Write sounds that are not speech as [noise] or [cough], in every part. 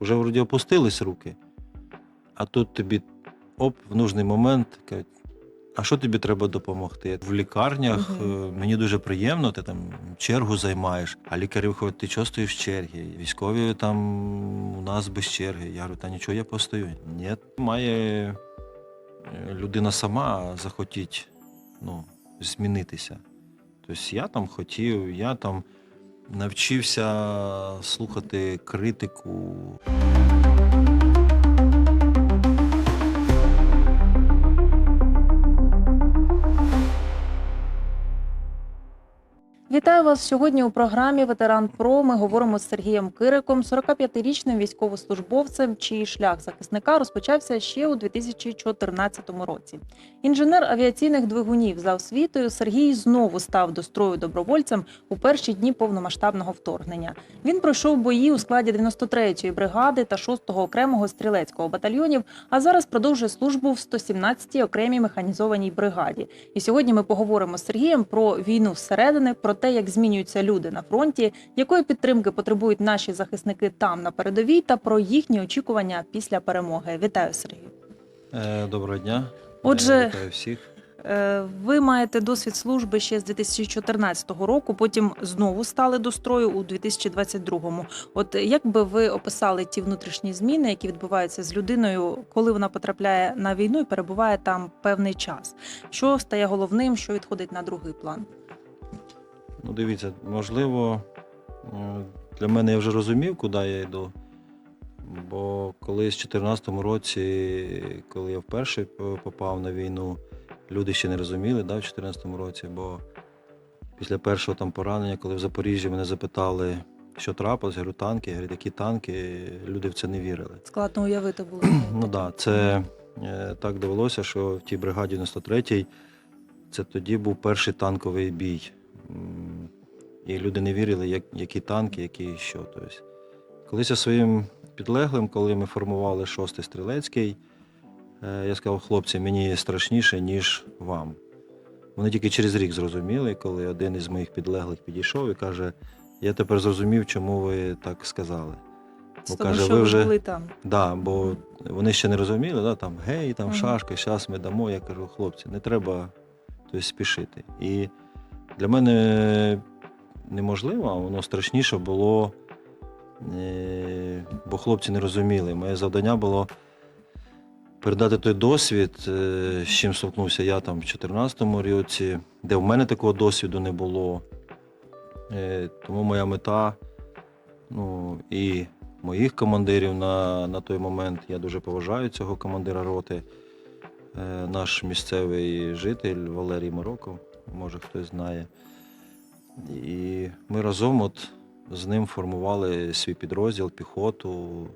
вже вроді опустились руки, а тут тобі оп, в нужний момент кажуть, а що тобі треба допомогти? В лікарнях Мгм. е, мені дуже приємно, ти там чергу займаєш, а лікарі виходять, ти чого стоїш в чергі? Військові там у нас без черги. Я говорю, та нічого, я постою. Ні, має е, людина сама захотіть ну, змінитися. Тобто я там хотів, я там навчився слухати критику. Вітаю вас сьогодні у програмі Ветеран Про. Ми говоримо з Сергієм Кириком, 45-річним військовослужбовцем, чий шлях захисника розпочався ще у 2014 році. Інженер авіаційних двигунів за освітою Сергій знову став до строю добровольцем у перші дні повномасштабного вторгнення. Він пройшов бої у складі 93-ї бригади та 6-го окремого стрілецького батальйонів, а зараз продовжує службу в 117-й окремій механізованій бригаді. І сьогодні ми поговоримо з Сергієм про війну зсередини, про те, як змінюються люди на фронті, якої підтримки потребують наші захисники там на передовій, та про їхні очікування після перемоги. Вітаю, Сергію. Е, Доброго дня. Отже- Е, Вітаю всіх. Е, Ви маєте досвід служби ще з 2014 року, потім знову стали до строю у 2022. От як би ви описали ті внутрішні зміни, які відбуваються з людиною, коли вона потрапляє на війну і перебуває там певний час? Що стає головним, що відходить на другий план? Ну, дивіться, можливо, для мене я вже розумів, куди я йду. Бо колись в 2014 році, коли я вперше попав на війну, люди ще не розуміли да, в 2014 році, бо після першого там поранення, коли в Запоріжжі мене запитали, що трапилось, я говорю, танки, я говорю, які танки, люди в це не вірили. Складно уявити було. [clears throat] Ну так, да, це е, так довелося, що в тій бригаді 93-й це тоді був перший танковий бій. І люди не вірили, як, які танки, які що. Тобто, колись я своїм підлеглим, коли ми формували шостий стрілецький, е, я сказав, хлопці, мені страшніше, ніж вам. Вони тільки через рік зрозуміли, коли один із моїх підлеглих підійшов і каже: я тепер зрозумів, чому ви так сказали. Бо тому, каже, що ви вже були там. Да, бо вони ще не розуміли, да, там гей, там Мгм. шашки, зараз ми дамо. Я кажу, хлопці, не треба тобто, спішити. І для мене неможливо, воно страшніше було, е, бо хлопці не розуміли. Моє завдання було передати той досвід, е, з чим столкнувся я там в 2014 році, де в мене такого досвіду не було. Е, Тому моя мета, ну і моїх командирів на, на той момент. Я дуже поважаю цього командира роти. Наш місцевий житель Валерій Мороков, може хтось знає. І ми разом от з ним формували свій підрозділ, піхоту.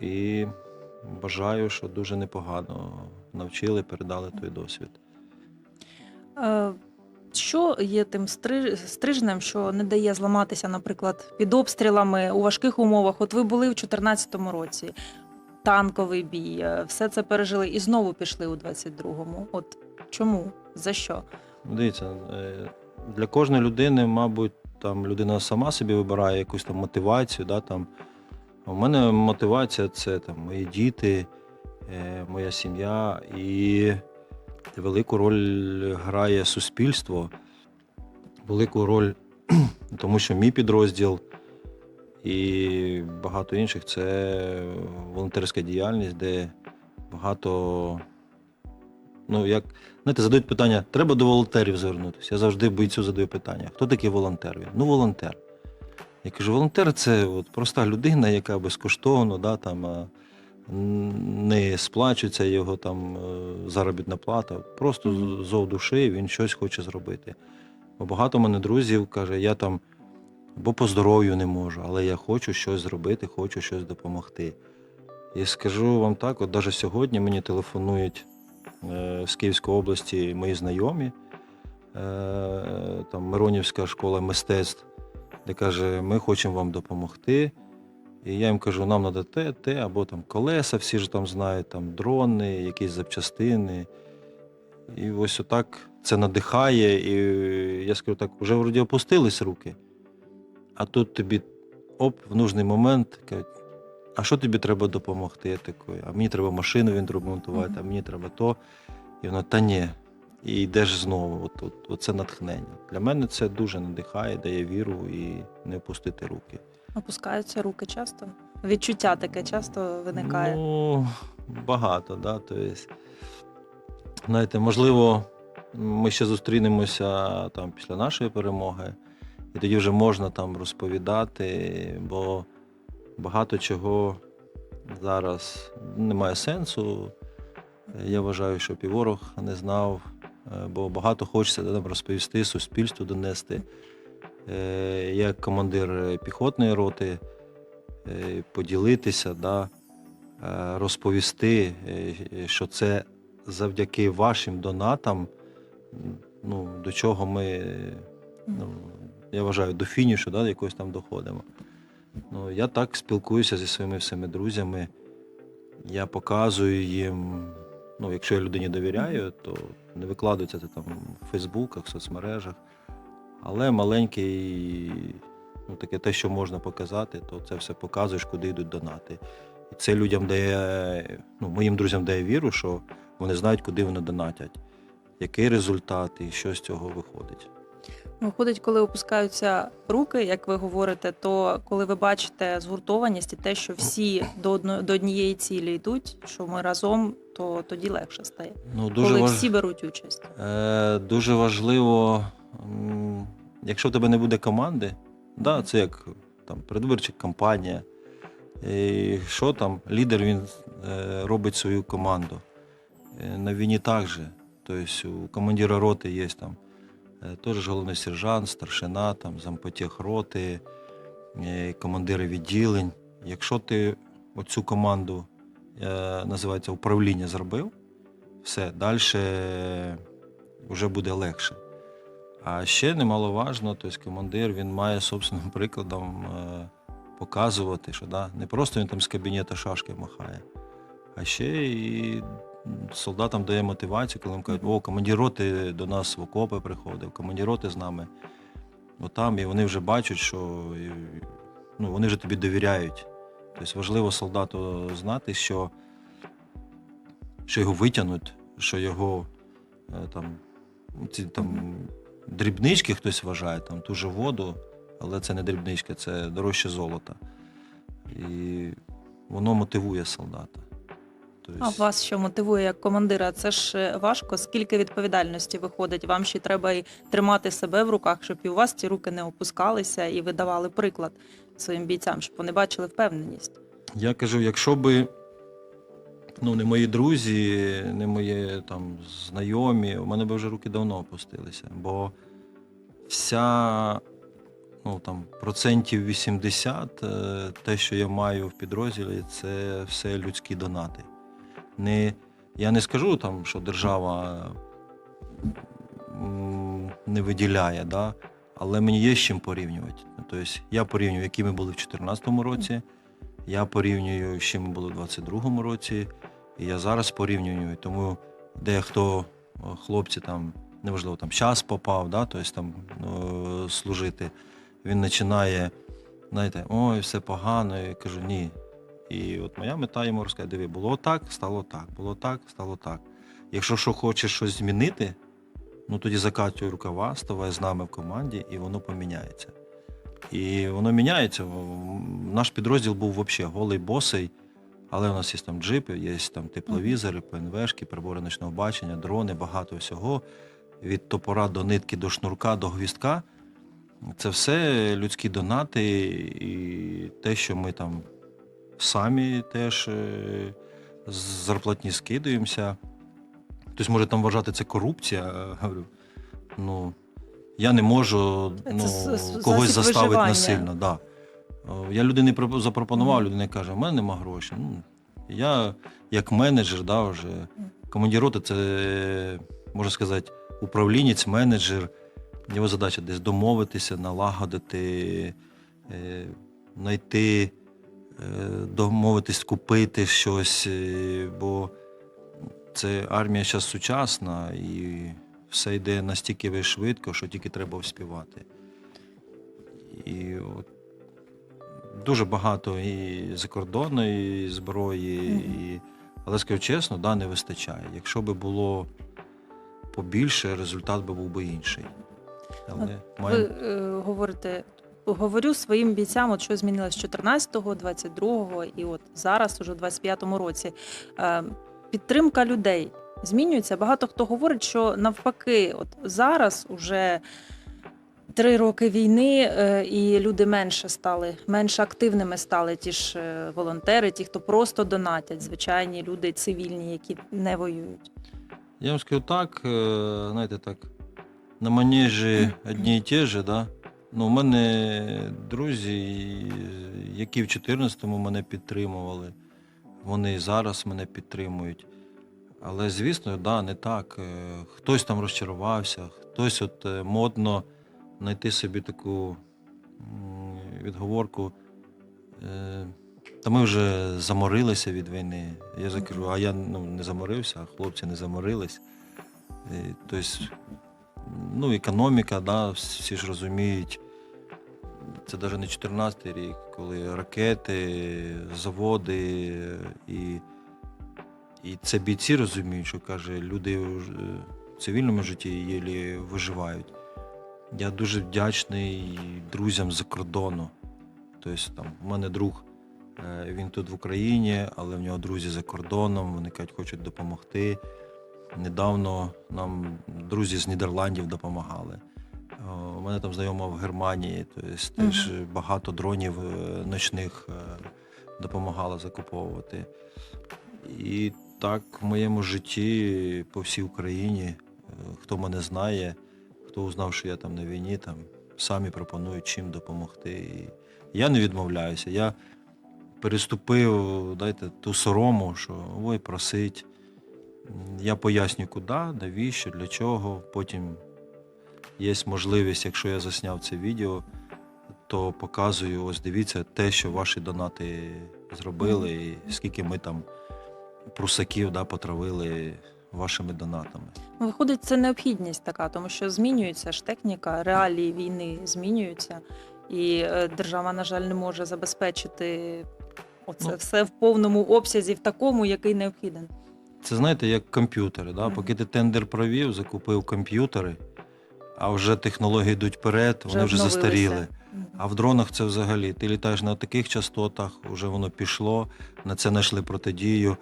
І бажаю, що дуже непогано навчили, передали той досвід. Е, Що є тим стри- стрижнем, що не дає зламатися, наприклад, під обстрілами у важких умовах? От ви були в 2014 році, танковий бій, е, все це пережили і знову пішли у 22-му. От чому? За що? Дивіться, е, для кожної людини, мабуть, там людина сама собі вибирає якусь там мотивацію. Да, там. У мене мотивація це там, мої діти, е, моя сім'я і велику роль грає суспільство, велику роль, [clears throat] тому що мій підрозділ і багато інших це волонтерська діяльність, де багато. Ну, як Знаєте, задають питання, треба до волонтерів звернутися. Я завжди бійцю задаю питання, хто такий волонтер? Він, ну, волонтер. Я кажу, волонтер це от проста людина, яка безкоштовно да, там, а, не сплачується його там е, заробітна плата. Просто зов душі він щось хоче зробити. Бо багато мене друзів каже, я там бо по здоров'ю не можу, але я хочу щось зробити, хочу щось допомогти. І скажу вам так, от навіть сьогодні мені телефонують е, з Київської області мої знайомі, е, там Миронівська школа мистецтв, де каже, ми хочемо вам допомогти. І я їм кажу, нам треба те, те, або там колеса, всі ж там знають, там дрони, якісь запчастини. І ось отак це надихає. І я скажу так, вже вроді опустились руки, а тут тобі оп, в нужний момент кажуть, а що тобі треба допомогти? Я такий, а мені треба машину відремонтувати, а мені треба то. І вона, та ні. І йдеш знову. От, от, оце натхнення. Для мене це дуже надихає, дає віру і не опустити руки. Опускаються руки часто. Відчуття таке часто виникає. Ну, багато, да. Тобто, знаєте, можливо, ми ще зустрінемося там після нашої перемоги, і тоді вже можна там розповідати, бо багато чого зараз немає сенсу. Я вважаю, щоб і ворог не знав, е, бо багато хочеться там, розповісти, суспільству донести. Е, як командир піхотної роти е, поділитися, да, розповісти, що це завдяки вашим донатам, ну, до чого ми, ну, я вважаю, до фінішу да, якось там доходимо. Ну, я так спілкуюся зі своїми всіми друзями. Я показую їм, ну, якщо я людині довіряю, то не викладується це там в Фейсбуках, в соцмережах. Але маленький, ну таке те, що можна показати, то це все показуєш, куди йдуть донати. І це людям дає, ну, моїм друзям дає віру, що вони знають, куди вони донатять, який результат і що з цього виходить. Виходить, коли опускаються руки, як ви говорите, то коли ви бачите згуртованість і те, що всі до одно, до однієї цілі йдуть, що ми разом, то тоді легше стає. Ну, дуже коли важ... всі беруть участь. Е, дуже важливо, якщо в тебе не буде команди, да, це як там передвиборча кампанія. І що там, лідер він е, робить свою команду. Е, на війні також. Тобто у командира роти є там теж головний сержант, старшина, там, зампотєх роти, е, командири відділень. Якщо ти оцю команду е, називається управління зробив, все, далі вже буде легше. А ще немаловажно, тобто командир він має собственним прикладом е, показувати, що да, не просто він там з кабінету шашки махає, а ще і солдатам дає мотивацію, коли їм кажуть, о, командир роти до нас в окопи приходив, командир роти з нами отам, і вони вже бачать, що ну, вони вже тобі довіряють. Тобто важливо солдату знати, що, що його витягнуть, що його е, там, ці там дрібнички хтось вважає, там ту же воду, але це не дрібнички, це дорожче золота. І воно мотивує солдата. Тобто, А вас що мотивує як командира? Це ж е, важко. Скільки відповідальності виходить? Вам ще треба і тримати себе в руках, щоб і у вас ці руки не опускалися, і ви давали приклад своїм бійцям, щоб вони бачили впевненість. Я кажу, якщо би ну, не мої друзі, не мої там знайомі, у мене би вже руки давно опустилися. Бо вся ну, там, процентів 80 е, те, що я маю в підрозділі, це все людські донати. Не, я не скажу, там, що держава не виділяє, да? але мені є з чим порівнювати. Тобто я порівнюю, які ми були в 2014 році. Я порівнюю, з чим ми були в 22-му році, і я зараз порівнюю. Тому дехто хлопці там, неважливо, там час попав, да, тобто там е, служити, він починає, знаєте, ой, все погано. Я кажу, ні. І от моя мета йому розказати, диви, було так, стало так, було так, стало так. Якщо що хочеш щось змінити, ну тоді закатуй рукава, ставай з нами в команді, і воно поміняється. І воно міняється. Наш підрозділ був взагалі голий босий, але у нас є там джипи, є там тепловізори, ПНВшки, прибори ночного бачення, дрони, багато всього. Від топора до нитки, до шнурка, до гвіздка. Це все людські донати і те, що ми там самі теж е, зарплатні скидуємося. Хтось може там вважати це корупція. е, Говорю, ну, я не можу ну, когось заставити виживання. насильно. Да. Я людині запропонував, людина каже, у мене нема грошей. Ну, я як менеджер, да, вже командир роти це, можна сказати, управлінець, менеджер. Його задача десь домовитися, налагодити, е, знайти, е, домовитись, купити щось, е, бо це армія зараз сучасна і все йде настільки швидко, що тільки треба вспівати. І от дуже багато і закордонної зброї, і... але скажу чесно, да, не вистачає. Якщо би було побільше, результат би був би інший. Але Ви е, говорите, говорю своїм бійцям, от що змінилось з 14-го, 22-го і от зараз, уже в 25-му році. Е, підтримка людей змінюється. Багато хто говорить, що навпаки, от зараз уже. Три роки війни, е, і люди менше стали, менш активними стали ті ж е, волонтери, ті, хто просто донатять, звичайні люди цивільні, які не воюють. Я вам скажу так, знаєте, так, на манежі одні і ті ж, да? Ну, у мене друзі, які в 14-му мене підтримували, вони і зараз мене підтримують. Але, звісно, да, не так. Е, Хтось там розчарувався, хтось от е, модно знайти собі таку відговорку. е, Та ми вже заморилися від війни. Я закажу, а я ну, не заморився, а хлопці не заморились. Тобто, ну, економіка, да, всі ж розуміють. Це навіть не 14 рік, коли ракети, заводи і, і це бійці розуміють, що каже, люди в в цивільному житті єлі виживають. Я дуже вдячний друзям з-за кордону. Тобто там, у мене друг, е, він тут в Україні, але в нього друзі за кордоном, вони кажуть, хочуть допомогти. Недавно нам друзі з Нідерландів допомагали. О, У мене там знайома в Германії, тобто теж багато дронів е, ночних е, допомагала закуповувати. І так в моєму житті по всій Україні, е, хто мене знає, хто узнав, що я там на війні, там самі пропонують чим допомогти. І я не відмовляюся. Я переступив, дайте, ту сорому, що ой, просить. Я поясню, куди, навіщо, для чого. Потім є можливість, якщо я засняв це відео, то показую, ось дивіться те, що ваші донати зробили, і скільки ми там прусаків да, потравили вашими донатами. Ну, Виходить, це необхідність така, тому що змінюється ж техніка, реалії війни змінюються, і е, держава, на жаль, не може забезпечити оце Ну. все в повному обсязі, в такому, який необхіден. Це знаєте, як комп'ютери. Да? Поки ти тендер провів, закупив комп'ютери, а вже технології йдуть вперед, вони вже обновилися. застаріли. А в дронах це взагалі. Ти літаєш на таких частотах, вже воно пішло, на це знайшли протидію.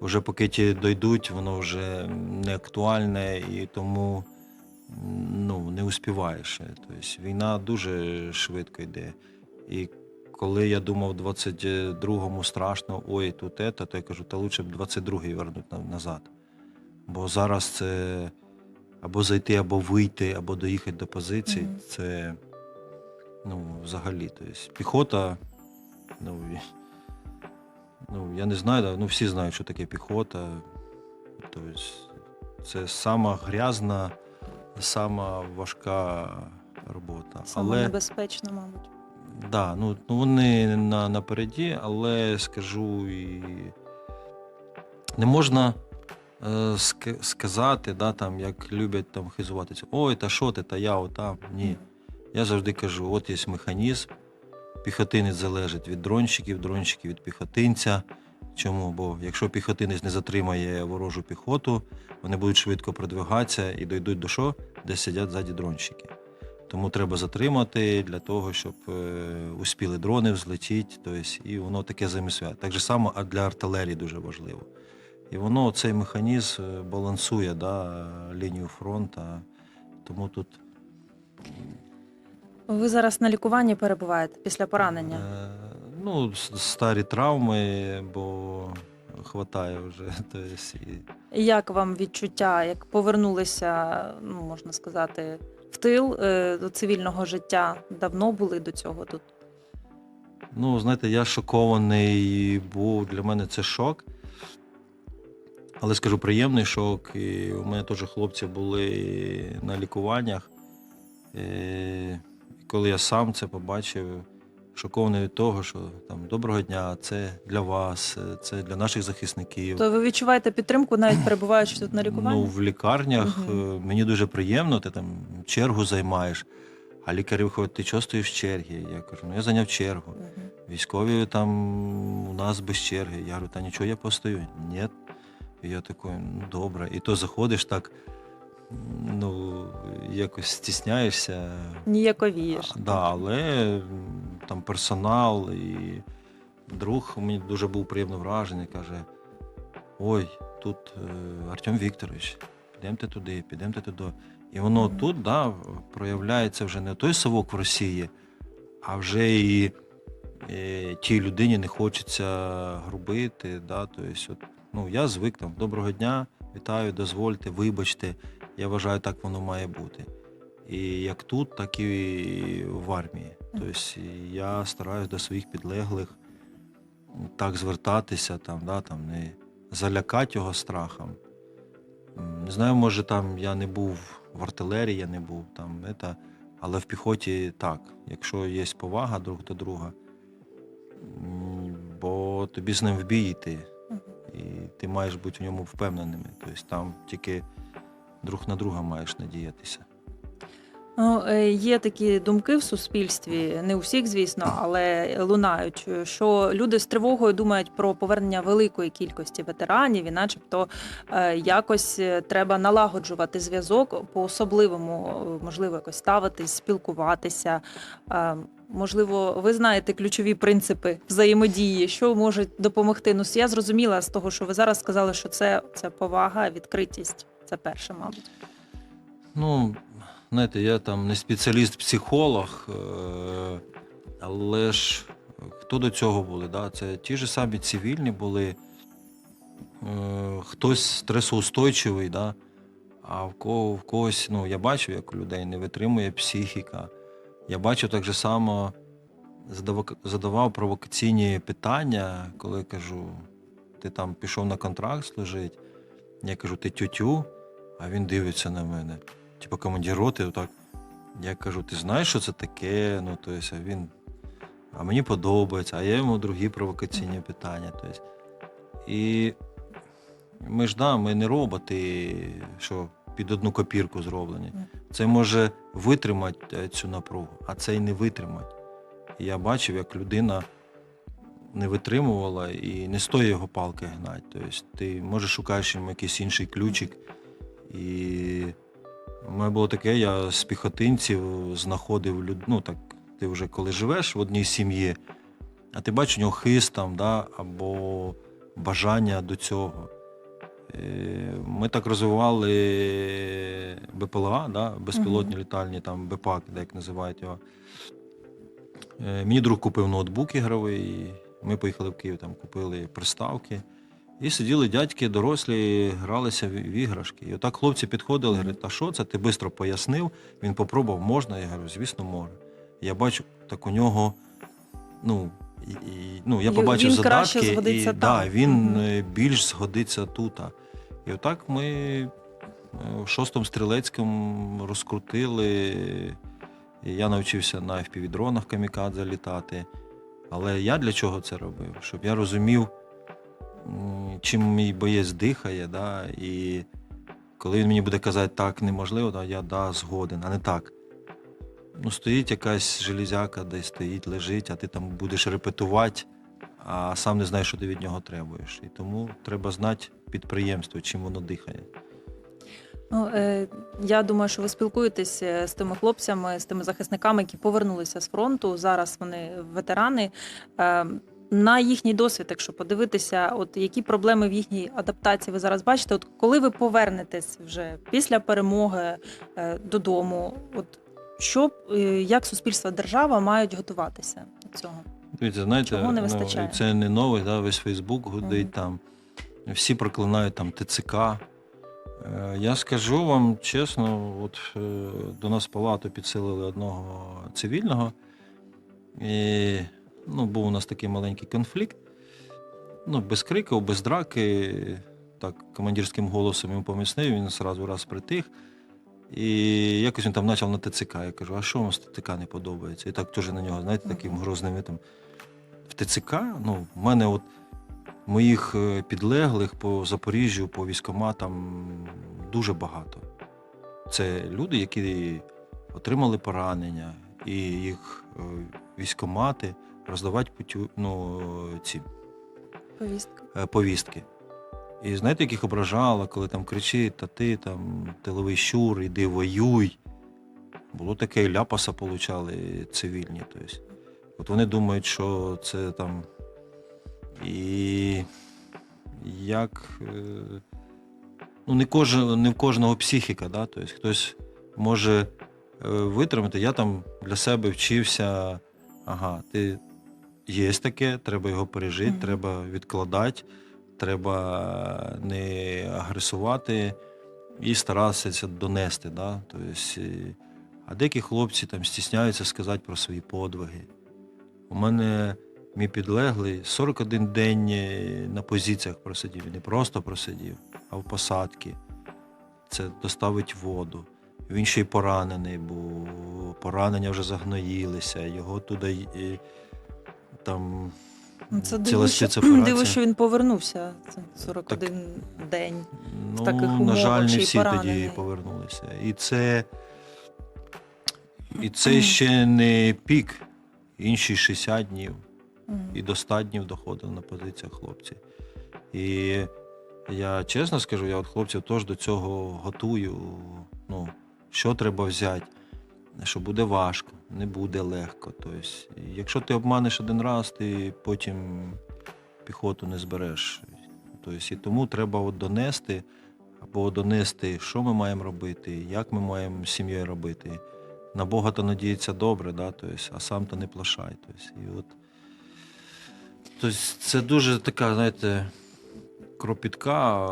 Вже поки ті дойдуть, воно вже не актуальне і тому ну, не успіваєш. Тобто війна дуже швидко йде. І коли я думав, в 22-му страшно, ой, тут ета, то я кажу, та лучше б 22-й вернути назад. Бо зараз це або зайти, або вийти, або доїхати до позиції. Мгм. Це ну, взагалі. Тобто, піхота, ну, ну, я не знаю, ну всі знають, що таке піхота. Тобто, це сама грязна, сама важка робота. Саме Але небезпечно, мабуть. Да, ну, ну вони на, напереді, але скажу і не можна сказати, да, там, як люблять там хизуватися, ой, та що ти, та я отам. Ні. Я завжди кажу, от є механізм, піхотинець залежить від дронщиків, дронщики від піхотинця. Чому? Бо якщо піхотинець не затримає ворожу піхоту, вони будуть швидко продвигатися і дійдуть до що? Де сидять ззаді дронщики. Тому треба затримати для того, щоб е, успіли дрони взлетіти, тобто, і воно таке взаємосвязане. Так же само для артилерії дуже важливо. І воно цей механізм е, балансує да, лінію фронту. Тому тут Ви зараз на лікуванні перебуваєте після поранення. Е, ну, старі травми, бо хватає вже. [laughs] Тобто, і... Як вам відчуття, як повернулися, ну можна сказати, в тил е, до цивільного життя? Давно були до цього тут? Ну, знаєте, я шокований був. Для мене це шок. Але скажу, приємний шок. І у мене теж хлопці були на лікуваннях. Е, І коли я сам це побачив, шокований від того, що там доброго дня, це для вас, е, це для наших захисників. То ви відчуваєте підтримку, навіть перебуваючи тут на лікуванні? Ну, в лікарнях е, мені дуже приємно, ти там чергу займаєш. А лікарі виходять, ти чого стоїш в чергі? Я кажу, ну я зайняв чергу. Мгм. Військові там у нас без черги. Я говорю, та нічого, я постою. Ні. І я такий, ну добре. І то заходиш так, ну, якось стісняєшся. Ніяковієш. А, Да, але там персонал і друг мені дуже був приємне враження, каже: ой, тут е, Артем Вікторович, підемте туди, підемте туди. І воно Мгм. тут да, проявляється вже не той совок в Росії, а вже і е, тій людині не хочеться грубити. Да, тобто, от, ну, я звик там, доброго дня, вітаю, дозвольте, вибачте. Я вважаю, так воно має бути. І як тут, так і в армії. Тобто я стараюсь до своїх підлеглих так звертатися, там, да, там, не залякати його страхом. Не знаю, може там я не був в артилерії, я не був там, это, але в піхоті так. Якщо є повага друг до друга, бо тобі з ним в бій йти. І ти маєш бути в ньому впевненими. Тобто там тільки друг на друга маєш надіятися. Ну, е, є такі думки в суспільстві, не у всіх, звісно, але лунають, що люди з тривогою думають про повернення великої кількості ветеранів, і начебто е, якось е, треба налагоджувати зв'язок по особливому, можливо, якось ставитись, спілкуватися. Можливо, ви знаєте ключові принципи взаємодії, що може допомогти. Ну, я зрозуміла з того, що ви зараз сказали, що це, це повага, відкритість. Це перше, мабуть. Ну, знаєте, я там не спеціаліст-психолог, е, але ж хто до цього були? Да? Це ті ж самі цивільні були, е, хтось стресоустойчивий, да? а в, кого, в когось, ну, я бачу, як у людей не витримує психіка. Я бачу так же само, задавав, провокаційні питання, коли кажу, ти там пішов на контракт служити, я кажу, ти тютю, а він дивиться на мене типу командир роти, отак. Я кажу, ти знаєш, що це таке? Ну, то есть, а він. А мені подобається, а я йому другі провокаційні питання. То. І ми ж да, ми не роботи, що під одну копірку зроблені. Це може витримати е, цю напругу, а це й не витримати. Я бачив, як людина не витримувала і не стоїть його палки гнати. Тобто ти може шукаєш йому якийсь інший ключик. І у мене було таке, я з піхотинців знаходив люд... ну так, ти вже коли живеш в одній сім'ї, а ти бачиш у нього хист там, да, або бажання до цього. Е, Ми так розвивали БПЛА, да, безпілотні літальні, там БПАК, як називають його. Е, Мені друг купив ноутбук ігровий, ми поїхали в Київ, там купили приставки. І сиділи дядьки, дорослі, гралися в іграшки. І отак хлопці підходили, говорять, а що це? Ти швидко пояснив, він попробував, можна? Я говорю, звісно, можна. Я бачу, так у нього, ну, і, і, ну я побачив він задатки, і да, він е, більш згодиться тут. І отак ми е, в шостому стрілецькому розкрутили. І я навчився на FPV-дронах камікадзе літати. Але я для чого це робив? Щоб я розумів, чим мій боєць дихає, да, і коли він мені буде казати так неможливо, то я да, згоден, а не так. Ну, стоїть якась железяка, десь стоїть, лежить, а ти там будеш репетувати, а сам не знаєш, що ти від нього требуєш. І тому треба знати підприємство, чим воно дихає. Ну, е, я думаю, що ви спілкуєтесь е, з тими хлопцями, з тими захисниками, які повернулися з фронту. Зараз вони ветерани. На їхній досвід, якщо подивитися, от які проблеми в їхній адаптації ви зараз бачите, от коли ви повернетесь вже після перемоги е, додому, от що е, як суспільство держава мають готуватися до цього? Дивіться, знаєте, Чого не ну, вистачає? це не новий, да, весь Фейсбук гудить Мгм. там. Всі проклинають там ТЦК. Е, Я скажу вам чесно, от е, до нас палату підсилили одного цивільного. І ну, був у нас такий маленький конфлікт. Ну, без криків, без драки. Так, командирським голосом йому поміснив, він одразу раз притих. І якось він там почав на ТЦК. Я кажу, а що вам з ТЦК не подобається? І так теж на нього, знаєте, таким грозним видом. В ТЦК, ну, в мене от моїх е, підлеглих по Запоріжжю, по військоматам дуже багато. Це люди, які отримали поранення, і їх е, військомати роздавати путю, ну, ці Повістка. е, повістки. І знаєте, яких ображало, коли там кричить, та ти там тиловий щур, іди воюй. Було таке, і ляпаса получали цивільні. Тобто. От вони думають, що це там. І як. е, Ну, не, кожен, не в кожного психіка, да? тобто хтось може е, витримати. Я там для себе вчився, ага, ти є таке, треба його пережити, Мгм. треба відкладати, треба не агресувати і старатися донести. Да? Тобто, е, а деякі хлопці там стісняються сказати про свої подвиги. У мене мій підлеглий 41 день е, на позиціях просидів. Не просто просидів, а в посадці. Це доставить воду. Він ще й поранений був. Поранення вже загноїлися, його туди і, там Ну, Це ціла диво, що, спецоперація. [clears throat] диво, що він повернувся. Це 41 день. Ну, таких на жаль, не всі поранений. тоді повернулися. І це, і [clears throat] це ще не пік. Інші 60 днів і до 100 днів доходили на позиціях хлопці. І я чесно скажу, я от хлопців теж до цього готую. Ну, що треба взяти, що буде важко, не буде легко. Тобто, якщо ти обманеш один раз, ти потім піхоту не збереш. Тобто, і тому треба от донести, або донести, що ми маємо робити, як ми маємо з сім'єю робити. На Бога то надіється добре, да? тобто, а сам то не плашай. Тобто, і от, тобто, це дуже така, знаєте, кропітка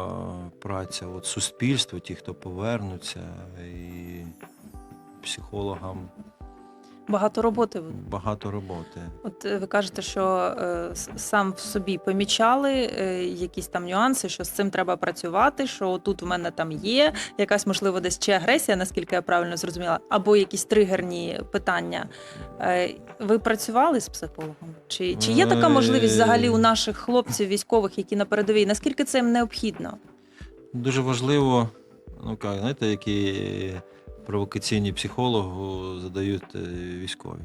праця, от суспільство, ті, хто повернуться, і психологам Багато роботи. багато роботи. От е, ви кажете, що е, сам в собі помічали е, якісь там нюанси, що з цим треба працювати, що тут в мене там є якась, можливо, десь чи агресія, наскільки я правильно зрозуміла, або якісь тригерні питання. Е, ви працювали з психологом? Чи, чи є така можливість взагалі у наших хлопців військових, які на передовій? Наскільки це їм необхідно? Дуже важливо, ну знаєте, які провокаційні психологу задають е, військові.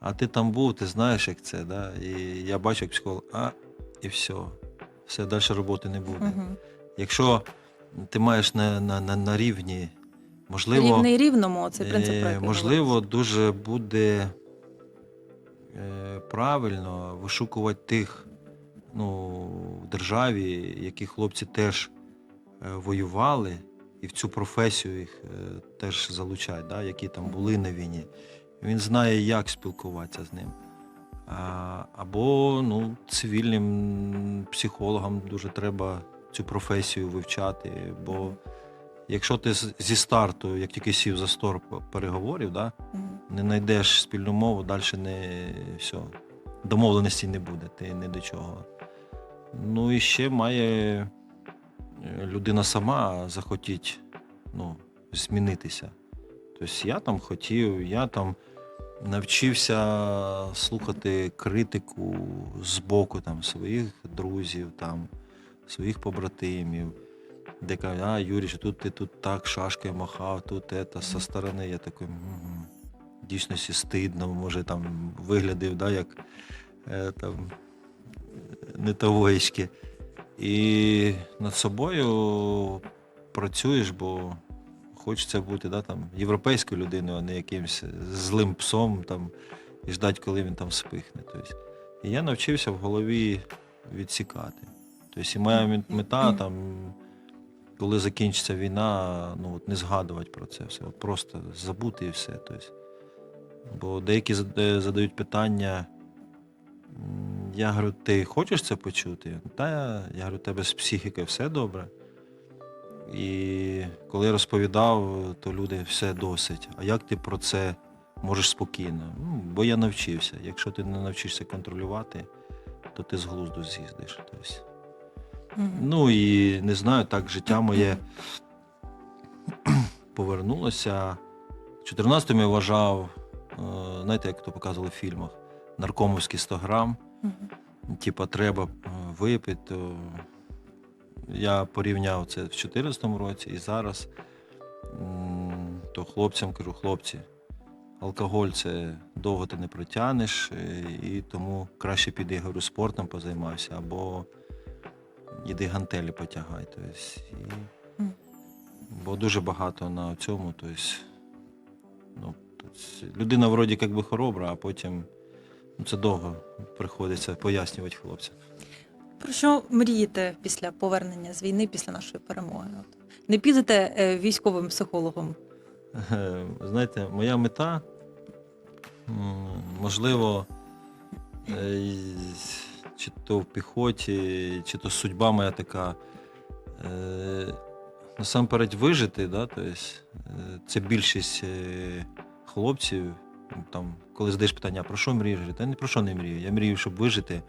А ти там був, ти знаєш, як це, да? І я бачу, як психолог, а, і все. Все, далі роботи не буде. Угу. Якщо ти маєш на, на, на, на рівні, можливо, Рівний рівному принцип Е, про який Можливо, дуже буде е, правильно вишукувати тих ну, в державі, які хлопці теж е, воювали, і в цю професію їх е, теж залучають, да, які там були на війні. Він знає, як спілкуватися з ним. Або ну, цивільним психологам дуже треба цю професію вивчати, бо якщо ти зі старту, як тільки сів за стор переговорів, да, не знайдеш спільну мову, далі не все. Домовленості не буде, ти не до чого. Ну і ще має людина сама захотіти ну, змінитися. Тобто я там хотів, я там навчився слухати критику з боку там, своїх друзів, там, своїх побратимів, де кажуть, а Юрій, тут ти тут так шашкою махав, тут це, со сторони. Я такий, угу. дійсності стидно, може там виглядив, да, як е, там, не тавоєчки. І над собою працюєш, бо хочеться бути да, там, європейською людиною, а не якимось злим псом там, і ждати, коли він там спихне. Тобто, і я навчився в голові відсікати. Тобто, і моя мета там, коли закінчиться війна, ну, от не згадувати про це все, от просто забути і все. Тобто, бо деякі задають питання. Я говорю, ти хочеш це почути? Та я, я говорю, тебе з психікою все добре. І коли я розповідав, то люди все досить. А як ти про це можеш спокійно? Ну, бо я навчився. Якщо ти не навчишся контролювати, то ти з глузду з'їздиш. Тобто. Ну і не знаю, так життя моє [clears throat] повернулося. В 14-му я вважав, е, знаєте, як то показували в фільмах, наркомовські 100 грам. Мгм. Типа, треба е, випити. То я порівняв це в 2014 році і зараз. То хлопцям кажу, хлопці, алкоголь це довго ти не протягнеш, е, і тому краще піди говорю, спортом позаймайся або іди гантелі потягай. Тобто, і... Мгм. Бо дуже багато на цьому. Тобто, ну, тобто, людина вроді як би хоробра, а потім це довго приходиться пояснювати хлопцям. Про що мрієте після повернення з війни, після нашої перемоги? От. Не підете е, військовим психологом? Е, Знаєте, моя мета, м, можливо, е, й- чи то в піхоті, чи то судьба моя така. е, Насамперед вижити, да, тобто, е, це більшість е, хлопців. ну, Там, коли задаєш питання, про що мрієш? Та ні про що не мрію. Я мрію, щоб вижити.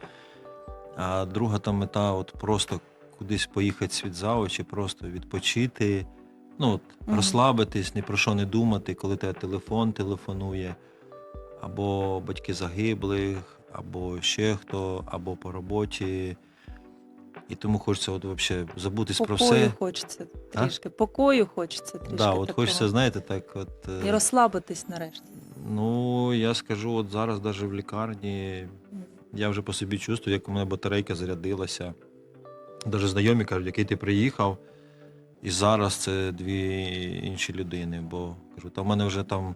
А друга там мета от просто кудись поїхати світ за очі, просто відпочити. Ну, от, Мгм. розслабитись, ні про що не думати, коли тебе телефон телефонує, або батьки загиблих, або ще хто, або по роботі. І тому хочеться от взагалі забутись про Покою все. хочеться А? трішки. Покою хочеться трішки. Да, от такого. хочеться, знаєте, так от. е, І розслабитись нарешті. Ну, я скажу, от зараз навіть в лікарні я вже по собі чувствую, як у мене батарейка зарядилася. Навіть знайомі кажуть, який ти приїхав, і зараз це дві інші людини. Бо кажу, та в мене вже там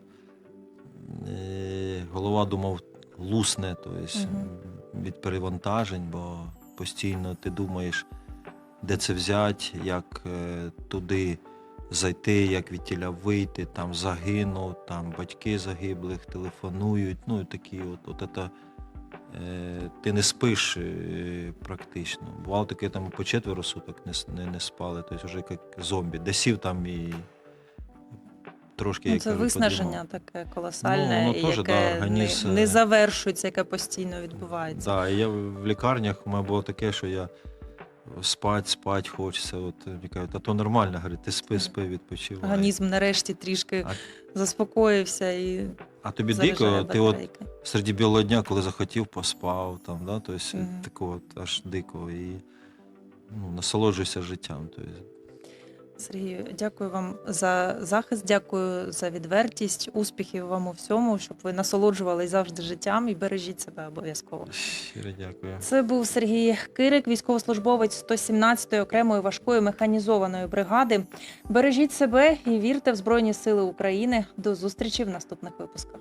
е, голова думав лусне, тобто Мгм. від перевантажень, бо постійно ти думаєш, де це взяти, як е, туди зайти, як від тіля вийти, там загинув, там батьки загиблих телефонують. Ну і такі от, от це, е, ти не спиш е, практично. Бувало таке там по четверо суток не, не, не спали, тобто вже як зомбі. Де сів там і трошки Ну, це виснаження таке колосальне, Ну, теж, яке да, організм, не, не завершується, яке постійно відбувається. Да, я в в лікарнях у мене було таке, що я спать, спать хочеться. От е, мені кажуть, а то нормально, говорить, ти спи, спи, відпочивай. Організм нарешті трішки А- заспокоївся і А тобі заряджає дико, ти от батарейки. серед білого дня, коли захотів, поспав там, да? тобто Мгм. такого от аж дико і ну, насолоджуйся життям. Тобто. Сергію, дякую вам за захист, дякую за відвертість, успіхів вам у всьому, щоб ви насолоджувались завжди життям і бережіть себе обов'язково. Щиро дякую. Це був Сергій Кирик, військовослужбовець 117-ї окремої важкої механізованої бригади. Бережіть себе і вірте в Збройні Сили України. До зустрічі в наступних випусках.